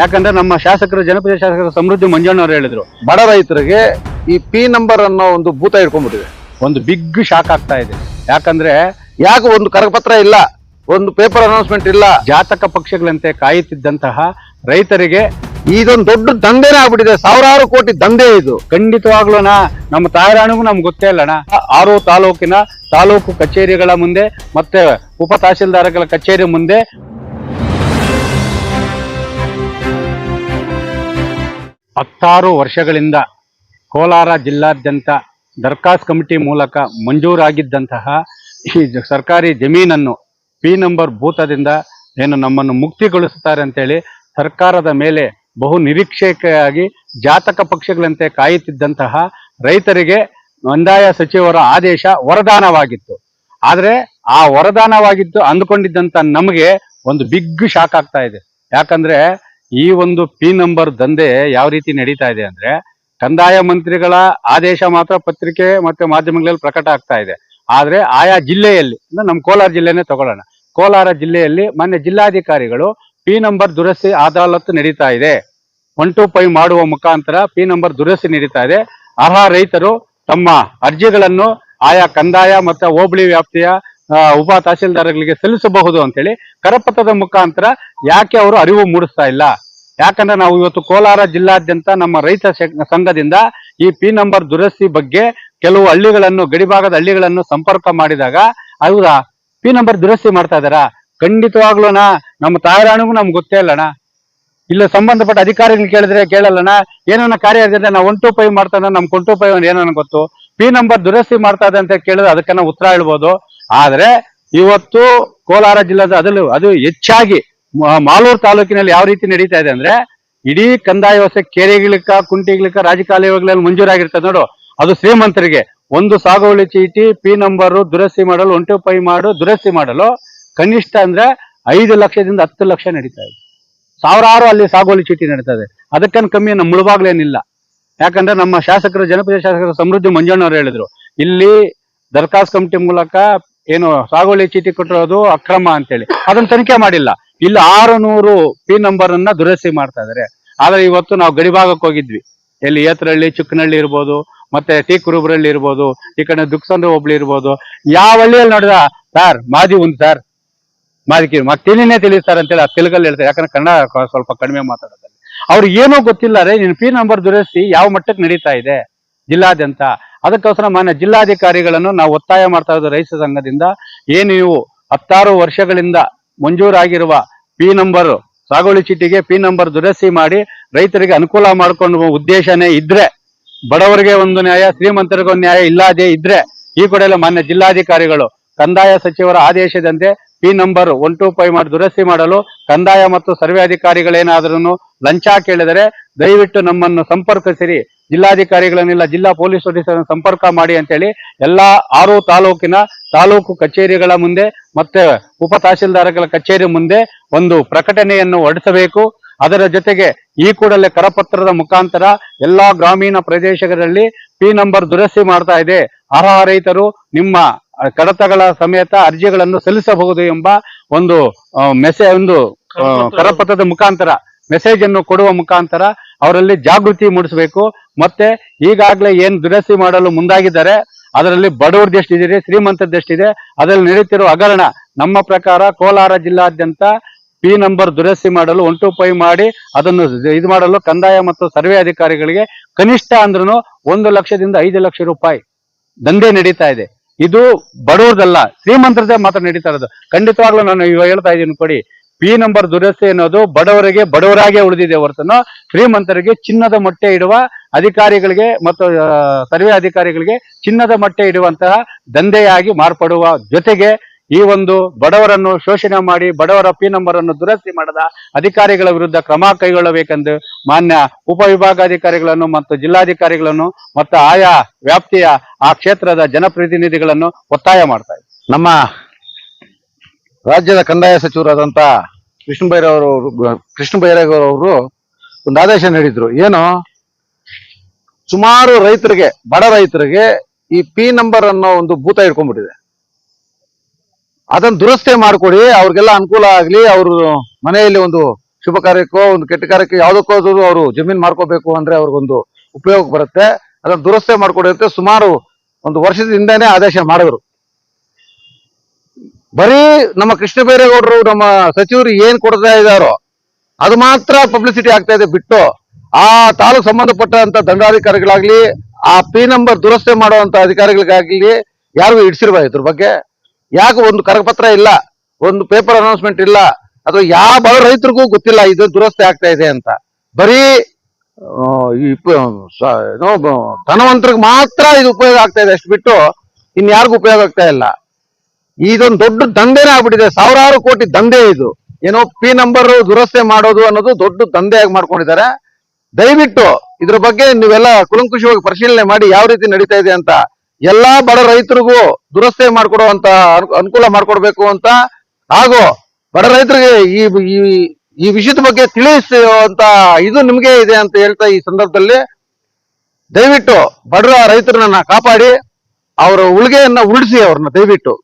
ಯಾಕಂದ್ರೆ ನಮ್ಮ ಶಾಸಕರು, ಜನಪ್ರಿಯ ಶಾಸಕರ ಸಮೃದ್ಧಿ ಮಂಜಣ್ಣವ್ರು ಹೇಳಿದ್ರು. ಬಡ ರೈತರಿಗೆ ಈ ಪಿ ನಂಬರ್ ಅನ್ನೋ ಒಂದು ಭೂತ ಇಟ್ಕೊಂಡ್ಬಿಟ್ಟಿದೆ ಒಂದು ಬಿಗ್ ಶಾಕ್ ಆಗ್ತಾ ಇದೆ. ಯಾಕಂದ್ರೆ ಯಾಕೆ ಒಂದು ಕರಪತ್ರ ಇಲ್ಲ, ಒಂದು ಪೇಪರ್ ಅನೌನ್ಸ್ಮೆಂಟ್ ಇಲ್ಲ. ಜಾತಕ ಪಕ್ಷಗಳಂತೆ ಕಾಯುತ್ತಿದ್ದಂತಹ ರೈತರಿಗೆ ಇದೊಂದು ದೊಡ್ಡ ದಂಧೆನೇ ಆಗ್ಬಿಟ್ಟಿದೆ. ಸಾವಿರಾರು ಕೋಟಿ ದಂಧೆ ಇದು. ಖಂಡಿತವಾಗ್ಲೂ ನಮ್ಮ ತಾಯರಾಣಿಗೂ ನಮ್ಗೆ ಗೊತ್ತೇ ಇಲ್ಲಣ್ಣ ಆರು ತಾಲೂಕಿನ ತಾಲೂಕು ಕಚೇರಿಗಳ ಮುಂದೆ ಮತ್ತೆ ಉಪ ತಹಸೀಲ್ದಾರ್ಗಳ ಕಚೇರಿ ಮುಂದೆ ಹತ್ತಾರು ವರ್ಷಗಳಿಂದ ಕೋಲಾರ ಜಿಲ್ಲಾದ್ಯಂತ ದರ್ಖಾಸ್ ಕಮಿಟಿ ಮೂಲಕ ಮಂಜೂರಾಗಿದ್ದಂತಹ ಈ ಸರ್ಕಾರಿ ಜಮೀನನ್ನು ಪಿ ನಂಬರ್ ಭೂತದಿಂದ ಏನು ನಮ್ಮನ್ನು ಮುಕ್ತಿಗೊಳಿಸುತ್ತಾರೆ ಅಂತೇಳಿ ಸರ್ಕಾರದ ಮೇಲೆ ಬಹು ನಿರೀಕ್ಷೆಯಾಗಿ ಜಾತಕ ಪಕ್ಷಗಳಂತೆ ಕಾಯುತ್ತಿದ್ದಂತಹ ರೈತರಿಗೆ ನೋಂದಾಯ ಸಚಿವರ ಆದೇಶ ವರದಾನವಾಗಿತ್ತು. ಆದರೆ ಆ ವರದಾನವಾಗಿತ್ತು ಅಂದುಕೊಂಡಿದ್ದಂಥ ನಮಗೆ ಒಂದು ಬಿಗ್ ಶಾಕ್ ಆಗ್ತಾ ಇದೆ. ಯಾಕಂದ್ರೆ ಈ ಒಂದು ಪಿ ನಂಬರ್ ದಂಧೆ ಯಾವ ರೀತಿ ನಡೀತಾ ಇದೆ ಅಂದ್ರೆ ಕಂದಾಯ ಮಂತ್ರಿಗಳ ಆದೇಶ ಮಾತ್ರ ಪತ್ರಿಕೆ ಮತ್ತೆ ಮಾಧ್ಯಮಗಳಲ್ಲಿ ಪ್ರಕಟ ಆಗ್ತಾ ಇದೆ. ಆದ್ರೆ ಆಯಾ ಜಿಲ್ಲೆಯಲ್ಲಿ, ಅಂದ್ರೆ ನಮ್ಮ ಕೋಲಾರ ಜಿಲ್ಲೆನೇ ತಗೊಳ್ಳೋಣ. ಕೋಲಾರ ಜಿಲ್ಲೆಯಲ್ಲಿ ಮೊನ್ನೆ ಜಿಲ್ಲಾಧಿಕಾರಿಗಳು ಪಿ ನಂಬರ್ ದುರಸ್ತಿ ಅದಾಲತ್ ನಡೀತಾ ಇದೆ. ಒನ್ ಟು ಫೈವ್ ಮಾಡುವ ಮುಖಾಂತರ ಪಿ ನಂಬರ್ ದುರಸ್ತಿ ನಡೀತಾ ಇದೆ. ಅರ್ಹ ರೈತರು ತಮ್ಮ ಅರ್ಜಿಗಳನ್ನು ಆಯಾ ಕಂದಾಯ ಮತ್ತು ಹೋಬಳಿ ವ್ಯಾಪ್ತಿಯ ಉಪ ತಹಸೀಲ್ದಾರ್ಗಳಿಗೆ ಸಲ್ಲಿಸಬಹುದು ಅಂತೇಳಿ ಕರಪತ್ರದ ಮುಖಾಂತರ ಯಾಕೆ ಅವರು ಅರಿವು ಮೂಡಿಸ್ತಾ ಇಲ್ಲ? ಯಾಕಂದ್ರೆ ನಾವು ಇವತ್ತು ಕೋಲಾರ ಜಿಲ್ಲಾದ್ಯಂತ ನಮ್ಮ ರೈತ ಸಂಘದಿಂದ ಈ ಪಿ ನಂಬರ್ ದುರಸ್ತಿ ಬಗ್ಗೆ ಕೆಲವು ಹಳ್ಳಿಗಳನ್ನು ಗಡಿಭಾಗದ ಹಳ್ಳಿಗಳನ್ನು ಸಂಪರ್ಕ ಮಾಡಿದಾಗ ಅವರ ಪಿ ನಂಬರ್ ದುರಸ್ತಿ ಮಾಡ್ತಾ ಇದಾರ ಖಂಡಿತವಾಗ್ಲೂನ? ನಮ್ಮ ತಾಯರಾಣಿಗೂ ನಮ್ಗೆ ಗೊತ್ತೇ ಇಲ್ಲಣ್ಣ ಇಲ್ಲ ಸಂಬಂಧಪಟ್ಟ ಅಧಿಕಾರಿಗಳು ಕೇಳಿದ್ರೆ ಕೇಳಲ್ಲಣ್ಣ ಏನನ್ನ ಕಾರ್ಯ ನಾವು ಒನ್ ಟು ಫೈವ್ ಮಾಡ್ತಾ ಕೊಂಟು ನಮ್ಗೆ ಒನ್ ಟು ಫೈವ್ ಏನನ್ನ ಗೊತ್ತು? ಪಿ ನಂಬರ್ ದುರಸ್ತಿ ಮಾಡ್ತಾ ಇದೆ ಅಂತ ಕೇಳಿದ್ರೆ ಅದಕ್ಕೆ ನಾವು ಉತ್ತರ ಹೇಳ್ಬೋದು. ಆದ್ರೆ ಇವತ್ತು ಕೋಲಾರ ಜಿಲ್ಲಾದ ಅದರಲ್ಲೂ ಅದು ಹೆಚ್ಚಾಗಿ ಮಾಲೂರು ತಾಲೂಕಿನಲ್ಲಿ ಯಾವ ರೀತಿ ನಡೀತಾ ಇದೆ ಅಂದ್ರೆ ಇಡೀ ಕಂದಾಯ ವ್ಯವಸ್ಥೆ ಕೆರೆಗಳಿಕ, ಕುಂಟಿಗಳಿಕ ರಾಜಕಾಲುವೆಗಳಲ್ಲಿ ಮಂಜೂರಾಗಿರ್ತದೆ ನೋಡು. ಅದು ಶ್ರೀಮಂತರಿಗೆ. ಒಂದು ಸಾಗುವಳಿ ಚೀಟಿ, ಪಿ ನಂಬರ್, ದುರಸ್ತಿ ಮಾಡಲು ಒಂಟು ಪೈ ಮಾಡು, ದುರಸ್ತಿ ಮಾಡಲು ಕನಿಷ್ಠ ಅಂದ್ರೆ ಐದು ಲಕ್ಷದಿಂದ ಹತ್ತು ಲಕ್ಷ ನಡೀತಾ ಇದೆ. ಸಾವಿರಾರು ಅಲ್ಲಿ ಸಾಗುವಳಿ ಚೀಟಿ ನಡೀತಾ ಇದೆ. ಅದಕ್ಕೇನು ಕಮ್ಮಿ ನಮ್ಮ ಮುಳುಬಾಗ್ಲೇನಿಲ್ಲ. ಯಾಕಂದ್ರೆ ನಮ್ಮ ಶಾಸಕರು, ಜನಪ್ರಿಯ ಶಾಸಕರ ಸಮೃದ್ಧಿ ಮಂಜಣ್ಣವ್ರು ಹೇಳಿದ್ರು. ಇಲ್ಲಿ ದರ್ಖಾಸ್ ಕಮಿಟಿ ಮೂಲಕ ಏನು ಸಾಗುವಳಿ ಚೀಟಿ ಕೊಟ್ಟಿರೋದು ಅಕ್ರಮ ಅಂತೇಳಿ. ಅದನ್ನ ತನಿಖೆ ಮಾಡಿಲ್ಲ. ಇಲ್ಲಿ ಆರು ನೂರು ಪಿ ನಂಬರ್ ಅನ್ನ ದುರಸ್ತಿ ಮಾಡ್ತಾ ಇದಾರೆ. ಆದ್ರೆ ಇವತ್ತು ನಾವು ಗಡಿಭಾಗಕ್ಕೆ ಹೋಗಿದ್ವಿ. ಎಲ್ಲಿ ಏತರಹಳ್ಳಿ ಚಿಕ್ಕನಹಳ್ಳಿ ಇರ್ಬೋದು, ಮತ್ತೆ ಟಿ ಕುರುಬರಳ್ಳಿ ಇರ್ಬೋದು, ಈ ಕಡೆ ದುಕ್ಸಂದ್ರ ಹೋಬ್ಳಿ ಇರ್ಬೋದು. ಯಾವ ಹಳ್ಳಿಯಲ್ಲಿ ನೋಡಿದ ಸರ್ ಮಾದಿ ಒಂದು ಸರ್ ಮಾದಿಕಿ ತಿಳಿನೇ ತಿಳಿಸ್ತಾರೆ ಅಂತೇಳಿ ಆ ತೆಲುಗಲ್ಲಿ ಹೇಳ್ತಾರೆ. ಯಾಕಂದ್ರೆ ಕನ್ನಡ ಸ್ವಲ್ಪ ಕಡಿಮೆ ಮಾತಾಡೋದಲ್ಲಿ. ಅವ್ರಿಗೆ ಏನೋ ಗೊತ್ತಿಲ್ಲ ರೀ, ನಿನ್ ಪಿ ನಂಬರ್ ದುರಸ್ತಿ ಯಾವ ಮಟ್ಟಕ್ಕೆ ನಡೀತಾ ಇದೆ? ಜಿಲ್ಲಾದ್ಯಂತ. ಅದಕ್ಕೋಸ್ಕರ ಮಾನ್ಯ ಜಿಲ್ಲಾಧಿಕಾರಿಗಳನ್ನು ನಾವು ಒತ್ತಾಯ ಮಾಡ್ತಾ ಇರೋದು ರೈತ ಸಂಘದಿಂದ. ಏನು ನೀವು ಹತ್ತಾರು ವರ್ಷಗಳಿಂದ ಮಂಜೂರಾಗಿರುವ ಪಿ ನಂಬರ್ ಸಾಗುವಳಿ ಚೀಟಿಗೆ ಪಿ ನಂಬರ್ ದುರಸ್ತಿ ಮಾಡಿ ರೈತರಿಗೆ ಅನುಕೂಲ ಮಾಡಿಕೊಂಡು ಉದ್ದೇಶನೇ ಇದ್ರೆ ಬಡವರಿಗೆ ಒಂದು ನ್ಯಾಯ, ಶ್ರೀಮಂತರಿಗೆ ಒಂದು ನ್ಯಾಯ ಇಲ್ಲದೆ ಇದ್ರೆ ಈ ಕೂಡಲೇ ಮಾನ್ಯ ಜಿಲ್ಲಾಧಿಕಾರಿಗಳು ಕಂದಾಯ ಸಚಿವರ ಆದೇಶದಂತೆ P number one two five ಮಾಡಿ ದುರಸ್ತಿ ಮಾಡಲು ಕಂದಾಯ ಮತ್ತು ಸರ್ವೆ ಅಧಿಕಾರಿಗಳೇನಾದ್ರೂ ಲಂಚ ಕೇಳಿದರೆ ದಯವಿಟ್ಟು ನಮ್ಮನ್ನು ಸಂಪರ್ಕಿಸಿರಿ. ಜಿಲ್ಲಾಧಿಕಾರಿಗಳನ್ನೆಲ್ಲ ಜಿಲ್ಲಾ ಪೊಲೀಸ್ ಆಫೀಸರ್ ಸಂಪರ್ಕ ಮಾಡಿ ಅಂತೇಳಿ ಎಲ್ಲಾ ಆರು ತಾಲೂಕಿನ ತಾಲೂಕು ಕಚೇರಿಗಳ ಮುಂದೆ ಮತ್ತೆ ಉಪ ತಹಸೀಲ್ದಾರ್ಗಳ ಕಚೇರಿ ಮುಂದೆ ಒಂದು ಪ್ರಕಟಣೆಯನ್ನು ಹೊರಡಿಸಬೇಕು. ಅದರ ಜೊತೆಗೆ ಈ ಕೂಡಲೇ ಕರಪತ್ರದ ಮುಖಾಂತರ ಎಲ್ಲಾ ಗ್ರಾಮೀಣ ಪ್ರದೇಶಗಳಲ್ಲಿ ಪಿ ನಂಬರ್ ದುರಸ್ತಿ ಮಾಡ್ತಾ ಇದೆ. ಅರ್ಹ ರೈತರು ನಿಮ್ಮ ಕಡತಗಳ ಸಮೇತ ಅರ್ಜಿಗಳನ್ನು ಸಲ್ಲಿಸಬಹುದು ಎಂಬ ಒಂದು ಮೆಸೇಜ್ ಒಂದು ಕರಪತ್ರದ ಮುಖಾಂತರ ಮೆಸೇಜ್ ಅನ್ನು ಕೊಡುವ ಮುಖಾಂತರ ಅವರಲ್ಲಿ ಜಾಗೃತಿ ಮೂಡಿಸಬೇಕು. ಮತ್ತೆ ಈಗಾಗಲೇ ಏನ್ ದುರಸ್ತಿ ಮಾಡಲು ಮುಂದಾಗಿದ್ದಾರೆ, ಅದರಲ್ಲಿ ಬಡವರದ್ದು ಎಷ್ಟಿದೆ ಶ್ರೀಮಂತದ್ದೆಷ್ಟಿದೆ ಅದರಲ್ಲಿ ನಡೆಯುತ್ತಿರುವ ಹಗರಣ ನಮ್ಮ ಪ್ರಕಾರ ಕೋಲಾರ ಜಿಲ್ಲಾದ್ಯಂತ ಪಿ ನಂಬರ್ ದುರಸ್ತಿ ಮಾಡಲು ಒನ್ ಟು ಫೈವ್ ಮಾಡಿ ಅದನ್ನು ಇದು ಮಾಡಲು ಕಂದಾಯ ಮತ್ತು ಸರ್ವೆ ಅಧಿಕಾರಿಗಳಿಗೆ ಕನಿಷ್ಠ ಅಂದ್ರೂ ಒಂದು ಲಕ್ಷದಿಂದ ಐದು ಲಕ್ಷ ರೂಪಾಯಿ ದಂಧೆ ನಡೀತಾ ಇದೆ. ಇದು ಬಡವರದಲ್ಲ ಶ್ರೀಮಂತರದೇ ಮಾತ್ರ ನಡೀತಾ ಇರೋದು. ಖಂಡಿತವಾಗ್ಲೂ ನಾನು ಇವಾಗ ಹೇಳ್ತಾ ಇದ್ದೀನಿ ಕೊಡಿ. ಪಿ ನಂಬರ್ ದುರಸ್ತಿ ಅನ್ನೋದು ಬಡವರಿಗೆ, ಬಡವರಾಗೆ ಉಳಿದಿದೆ ಹೊರತನ್ನು ಶ್ರೀಮಂತರಿಗೆ ಚಿನ್ನದ ಮೊಟ್ಟೆ ಇಡುವ ಅಧಿಕಾರಿಗಳಿಗೆ ಮತ್ತು ಸರ್ವೆ ಅಧಿಕಾರಿಗಳಿಗೆ ಚಿನ್ನದ ಮೊಟ್ಟೆ ಇಡುವಂತಹ ದಂಧೆಯಾಗಿ ಮಾರ್ಪಡುವ ಜೊತೆಗೆ ಈ ಒಂದು ಬಡವರನ್ನು ಶೋಷಣೆ ಮಾಡಿ, ಬಡವರ ಪಿ ನಂಬರ್ ಅನ್ನು ದುರಸ್ತಿ ಮಾಡದ ಅಧಿಕಾರಿಗಳ ವಿರುದ್ಧ ಕ್ರಮ ಕೈಗೊಳ್ಳಬೇಕೆಂದು ಮಾನ್ಯ ಉಪವಿಭಾಗಾಧಿಕಾರಿಗಳನ್ನು ಮತ್ತು ಜಿಲ್ಲಾಧಿಕಾರಿಗಳನ್ನು ಮತ್ತು ಆಯಾ ವ್ಯಾಪ್ತಿಯ ಆ ಕ್ಷೇತ್ರದ ಜನಪ್ರತಿನಿಧಿಗಳನ್ನು ಒತ್ತಾಯ ಮಾಡ್ತಾ ನಮ್ಮ ರಾಜ್ಯದ ಕಂದಾಯ ಸಚಿವರಾದಂತ ಕೃಷ್ಣ ಅವರು, ಕೃಷ್ಣ ಬೈರೇಗೌಡವರು ಒಂದು ಆದೇಶ ನೀಡಿದ್ರು. ಏನು? ಸುಮಾರು ರೈತರಿಗೆ, ಬಡ ರೈತರಿಗೆ ಈ ಪಿ ನಂಬರ್ ಅನ್ನೋ ಒಂದು ಭೂತ ಇಟ್ಕೊಂಡ್ಬಿಟ್ಟಿದೆ ಅದನ್ನ ದುರಸ್ತಿ ಮಾಡ್ಕೊಡಿ, ಅವ್ರಿಗೆಲ್ಲ ಅನುಕೂಲ ಆಗ್ಲಿ, ಅವರು ಮನೆಯಲ್ಲಿ ಒಂದು ಶುಭ ಕಾರ್ಯಕ್ಕೋ, ಒಂದು ಕೆಟ್ಟ ಕಾರ್ಯಕ್ಕೆ ಯಾವ್ದಕ್ಕೋ ಅವರು ಜಮೀನ್ ಮಾಡ್ಕೋಬೇಕು ಅಂದ್ರೆ ಅವ್ರಿಗೊಂದು ಉಪಯೋಗ ಬರುತ್ತೆ. ಅದನ್ನ ದುರಸ್ತಿ ಅಂತ ಸುಮಾರು ಒಂದು ವರ್ಷದ ಹಿಂದೆನೆ ಆದೇಶ ಮಾಡಿದ್ರು. ಬರೀ ನಮ್ಮ ಕೃಷ್ಣ ಬೈರೇಗೌಡರು ನಮ್ಮ ಸಚಿವರು ಏನ್ ಕೊಡ್ತಾ ಇದಾರೋ ಅದು ಮಾತ್ರ ಪಬ್ಲಿಸಿಟಿ ಆಗ್ತಾ ಇದೆ ಬಿಟ್ಟು ಆ ತಾಲೂಕ್ ಸಂಬಂಧಪಟ್ಟಂತ ದಂಡಾಧಿಕಾರಿಗಳಾಗ್ಲಿ, ಆ ಪಿ ನಂಬರ್ ದುರಸ್ತಿ ಮಾಡುವಂತ ಅಧಿಕಾರಿಗಳಿಗಾಗ್ಲಿ ಯಾರಿಗೂ ಇಡ್ಸಿರ್ಬ ಇದ್ರ ಬಗ್ಗೆ. ಯಾಕೆ ಒಂದು ಕರಪತ್ರ ಇಲ್ಲ, ಒಂದು ಪೇಪರ್ ಅನೌನ್ಸ್ಮೆಂಟ್ ಇಲ್ಲ, ಅಥವಾ ಯಾವ ರೈತರಿಗೂ ಗೊತ್ತಿಲ್ಲ ಇದು ದುರಸ್ತಿ ಆಗ್ತಾ ಇದೆ ಅಂತ. ಬರೀ ಧನವಂತರಿಗೆ ಮಾತ್ರ ಇದು ಉಪಯೋಗ ಆಗ್ತಾ ಇದೆ ಅಷ್ಟು ಬಿಟ್ಟು ಇನ್ಯಾರಿಗೂ ಉಪಯೋಗ ಆಗ್ತಾ ಇಲ್ಲ. ಇದೊಂದು ದೊಡ್ಡ ದಂಧೆನೇ ಆಗ್ಬಿಟ್ಟಿದೆ ಸಾವಿರಾರು ಕೋಟಿ ದಂಧೆ ಇದು. ಏನೋ ಪಿ ನಂಬರ್ ದುರಸ್ತಿ ಮಾಡೋದು ಅನ್ನೋದು ದೊಡ್ಡ ದಂಧೆಯಾಗಿ ಮಾಡ್ಕೊಂಡಿದ್ದಾರೆ. ದಯವಿಟ್ಟು ಇದ್ರ ಬಗ್ಗೆ ನೀವೆಲ್ಲ ಕುಲಂಕುಷವಾಗಿ ಪರಿಶೀಲನೆ ಮಾಡಿ ಯಾವ ರೀತಿ ನಡೀತಾ ಇದೆ ಅಂತ. ಎಲ್ಲಾ ಬಡ ರೈತರಿಗೂ ದುರಸ್ತಿ ಮಾಡ್ಕೊಡುವಂತ ಅನುಕೂಲ ಮಾಡ್ಕೊಡ್ಬೇಕು ಅಂತ. ಹಾಗೂ ಬಡ ರೈತರಿಗೆ ಈ, ಈ- ಈ ವಿಷಯದ ಬಗ್ಗೆ ತಿಳಿಸುವಂತ ಇದು ನಿಮ್ಗೆ ಇದೆ ಅಂತ ಹೇಳ್ತಾ ಈ ಸಂದರ್ಭದಲ್ಲಿ ದಯವಿಟ್ಟು ಬಡ ರೈತರನ್ನ ಕಾಪಾಡಿ, ಅವರ ಉಳಿಗೆಯನ್ನ ಉಳಿಸಿ ಅವ್ರನ್ನ ದಯವಿಟ್ಟು.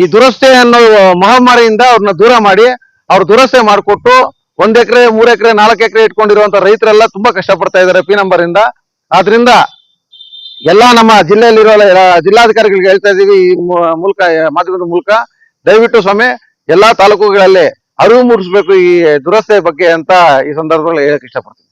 ಈ ದುರಸ್ತಿ ಅನ್ನೋ ಮಹಾಮಾರಿಯಿಂದ ಅವ್ರನ್ನ ದೂರ ಮಾಡಿ ಅವ್ರ ದುರಸ್ತಿ ಮಾಡಿಕೊಟ್ಟು ಒಂದ್ ಎಕರೆ, ಮೂರ್ ಎಕರೆ, ನಾಲ್ಕು ಎಕರೆ ಇಟ್ಕೊಂಡಿರುವಂತ ರೈತರೆಲ್ಲ ತುಂಬಾ ಕಷ್ಟ ಪಡ್ತಾ ಇದ್ದಾರೆ ಪಿ ನಂಬರ್ ಇಂದ ಆದ್ರಿಂದ ಎಲ್ಲಾ ನಮ್ಮ ಜಿಲ್ಲೆಯಲ್ಲಿರೋ ಜಿಲ್ಲಾಧಿಕಾರಿಗಳಿಗೆ ಹೇಳ್ತಾ ಇದೀವಿ ಈ ಮೂಲಕ, ಮಾಧ್ಯಮದ ಮೂಲಕ. ದಯವಿಟ್ಟು ಸ್ವಾಮಿ, ಎಲ್ಲಾ ತಾಲೂಕುಗಳಲ್ಲಿ ಅರಿವು ಮೂಡಿಸ್ಬೇಕು ಈ ದುರಸ್ತಿ ಬಗ್ಗೆ ಅಂತ ಈ ಸಂದರ್ಭದಲ್ಲಿ ಹೇಳಕ್ ಇಷ್ಟಪಡ್ತೀನಿ.